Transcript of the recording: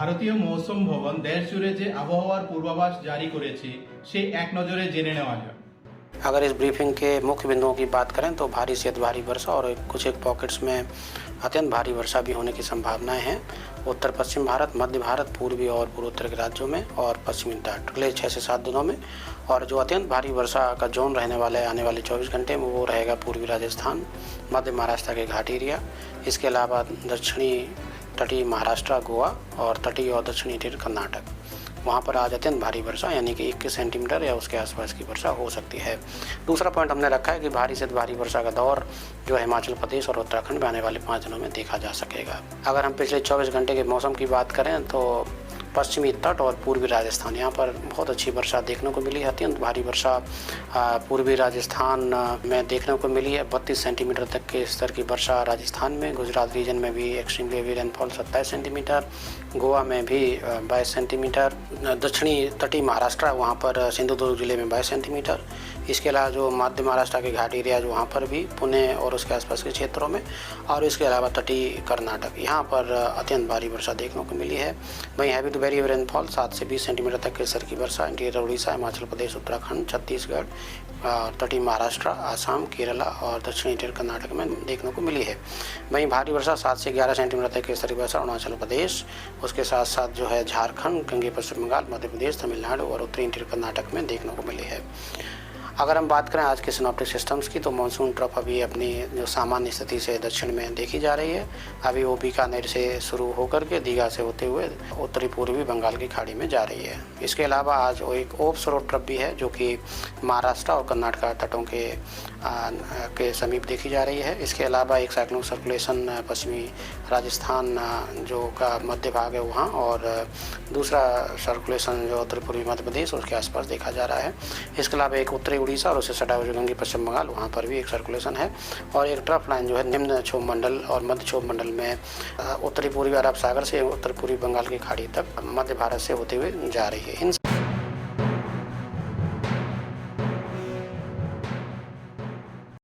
ভারতীয় মৌসুম ভবন দেশ জুড়ে যে আবহাওয়ার পূর্বাভাস জারি করেছে সেই এক নজরে জেনে নেওয়া যাক अगर इस ब्रीफिंग के मुख्य बिंदुओं की बात करें तो भारी से अति भारी वर्षा और कुछ एक पॉकेट्स में अत्यंत भारी वर्षा भी होने की संभावनाएं हैं उत्तर पश्चिम भारत मध्य भारत पूर्वी और पूर्वोत्तर के राज्यों में और पश्चिमी तट अगले छः से सात दिनों में और जो अत्यंत भारी वर्षा का जोन रहने वाला है आने वाले चौबीस घंटे में वो रहेगा पूर्वी राजस्थान मध्य महाराष्ट्र के घाटी एरिया इसके अलावा दक्षिणी तटीय महाराष्ट्र, गोवा और तटीय और दक्षिणी तीर कर्नाटक। वहाँ पर आज अत्यंत भारी वर्षा, यानी कि इक्कीस सेंटीमीटर या उसके आसपास की वर्षा हो सकती है। दूसरा पॉइंट हमने रखा है कि भारी से भारी वर्षा का दौर जो हिमाचल प्रदेश और उत्तराखंड में आने वाले पाँच दिनों में देखा जा सकेगा। अगर हम पिछले 24 घंटे के मौसम की बात करें तो पश्चिमी तट और पूर्वी राजस्थान। यहाँ पर बहुत अच्छी वर्षा देखने को मिली है अत्यंत भारी वर्षा पूर्वी राजस्थान में देखने को मिली है। बत्तीस सेंटीमीटर तक के स्तर की वर्षा राजस्थान में, गुजरात रीजन में भी एक्सट्रीम हेवी रेनफॉल सत्ताईस सेंटीमीटर, गोवा में भी बाईस सेंटीमीटर दक्षिणी तटीय महाराष्ट्र, वहाँ पर सिंधुदुर्ग ज़िले में बाईस सेंटीमीटर। इसके अलावा जो मध्य महाराष्ट्र के घाटी एरिया जो वहाँ पर भी, पुणे और उसके आसपास के क्षेत्रों में, और इसके अलावा तटीय कर्नाटक। यहाँ पर अत्यंत भारी वर्षा देखने को मिली है। वहीं हैवी वेरी रेनफॉल सात से बीस सेंटीमीटर तक के सर की वर्षा, इंटीरियर उड़ीसा, हिमाचल प्रदेश, उत्तराखंड, छत्तीसगढ़ और तटीय महाराष्ट्र, आसाम, केरला और दक्षिण इंटीरियर कर्नाटक में देखने को मिली है। वहीं भारी वर्षा, सात से ग्यारह सेंटीमीटर तक के सर की वर्षा, अरुणाचल प्रदेश, उसके साथ साथ जो है झारखंड, गंगे पश्चिम बंगाल, मध्य प्रदेश, तमिलनाडु और उत्तरी इंटीरियर कर्नाटक में देखने को मिली है। अगर हम बात करें आज के सिनॉप्टिक सिस्टम्स की तो मानसून ट्रफ अभी अपनी जो सामान्य स्थिति से दक्षिण में देखी जा रही है। अभी वो बीकानेर से शुरू होकर के दीघा से होते हुए उत्तरी पूर्वी बंगाल की खाड़ी में जा रही है। इसके अलावा आज वो एक ओप सरो ट्रफ भी है, जो कि महाराष्ट्र और कर्नाटका तटों के के समीप देखी जा रही है। इसके अलावा एक साइक्लोन सर्कुलेशन पश्चिमी राजस्थान जो का मध्य भाग है वहाँ और दूसरा सर्कुलेशन जो उत्तर पूर्वी मध्य प्रदेश उसके आसपास देखा जा रहा है। इसके अलावा एक उत्तरी उड़ीसा और उससे सटा हुआ जो गंगे पश्चिम बंगाल, वहाँ पर भी एक सर्कुलेशन है। और एक ट्रफ लाइन जो है निम्न क्षोभ मंडल और मध्य क्षोभ मंडल में उत्तरी पूर्वी अरब सागर से उत्तर पूर्वी बंगाल की खाड़ी तक मध्य भारत से होते हुए जा रही है। इन